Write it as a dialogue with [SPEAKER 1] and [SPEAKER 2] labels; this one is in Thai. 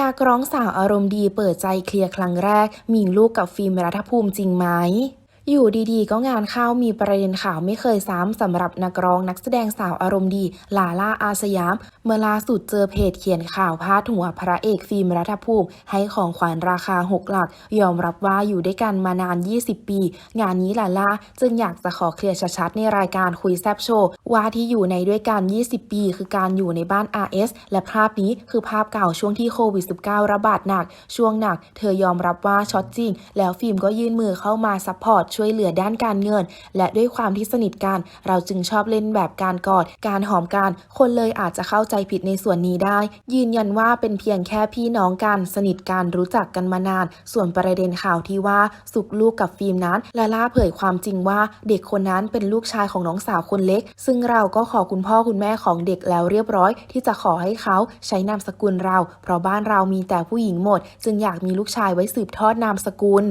[SPEAKER 1] นักร้องสาวอารมณ์ดีเปิดใจเคลียร์ครั้งแรกมีลูกกับฟิล์มรัฐภูมิจริงไหม อยู่ดีๆ ก็งานเข้ามีประเด็นข่าวไม่เคยซ้ำสำหรับนักร้องนักแสดงสาวอารมณ์ดี ลาล่าอาสยาม เมื่อล่าสุดเจอเพจเขียนข่าวพาดหัวพระเอกฟิล์มรัฐภูมิ ให้ของขวัญราคา 6 หลัก ยอมรับว่าอยู่ด้วยกันมานาน 20 ปี งานนี้ลาล่าจึงอยากจะขอเคลียร์ชัดๆในรายการคุยแซบโชว์ ว่าที่อยู่ในด้วยกัน 20 ปี คือการอยู่ในบ้าน RS และภาพนี้คือภาพเก่าช่วงที่โควิด -19 ระบาดหนัก ช่วงหนัก เธอยอมรับว่าช็อตจริง แล้วฟิล์มก็ยื่นมือเข้ามาซัพพอร์ตช่วยเหลือด้านการเงิน และด้วยความที่สนิทกัน เราจึงชอบเล่นแบบการกอด การหอมกัน คนเลยอาจจะเข้าใจผิดในส่วนนี้ได้ ยืนยันว่าเป็นเพียงแค่พี่น้องกันสนิทกันรู้จักกันมานาน ส่วนประเด็นข่าวที่ว่าสุกลูกกับฟิล์มนั้นลาล่าเผยความจริงว่าเด็กคนนั้นเป็นลูกชายของน้องสาวคนเล็ก ซึ่งงเราก็ขอคุณพ่อคุณแม่ของเด็กแล้วเรียบร้อย ที่จะขอให้เขาใช้นามสกุลเรา เพราะบ้านเรามีแต่ผู้หญิงหมด จึงอยากมีลูกชายไว้สืบทอดนามสกุล